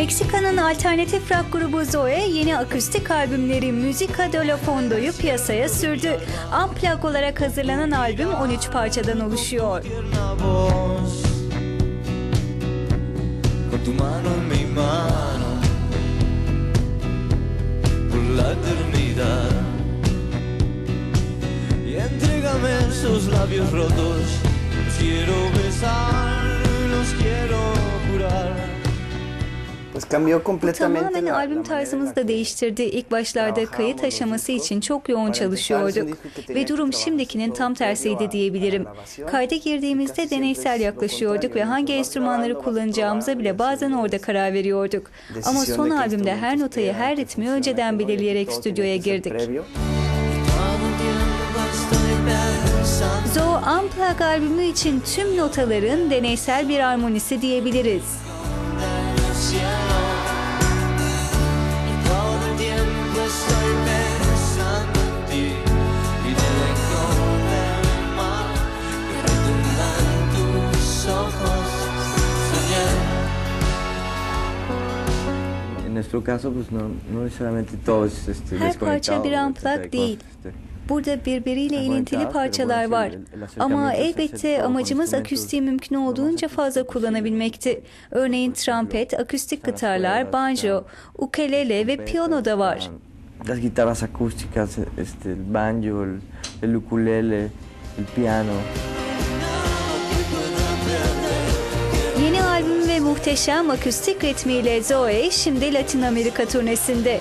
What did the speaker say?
Meksika'nın alternatif rock grubu Zoe yeni akustik albümleri Musica de la Fondo'yu piyasaya sürdü. Unplugged olarak hazırlanan albüm 13 parçadan oluşuyor. Esos labios rotos quiero besar quiero Tamamen albüm tarzımızı da değiştirdi. İlk başlarda kayıt aşaması için çok yoğun çalışıyorduk ve durum şimdikinin tam tersiydi diyebilirim. Kayda girdiğimizde deneysel yaklaşıyorduk ve hangi enstrümanları kullanacağımıza bile bazen orada karar veriyorduk. Ama son albümde her notayı, her ritmi önceden belirleyerek stüdyoya girdik. Zo Unplugged albümü için tüm notaların deneysel bir armonisi diyebiliriz. en En nuestro caso, pues no, no necesariamente todo es este, Her parça bir hay değil. Burada birbiriyle ilintili parçalar var. Ama elbette amacımız akustiği mümkün olduğunca fazla kullanabilmekti. Örneğin trompet, akustik gitarlar, banjo, ukelele ve piyano da var. Las guitarras acústicas, este, el banjo, el ukulele, el piano. muhteşem akustik ritmiyle Zoe şimdi Latin Amerika turnesinde.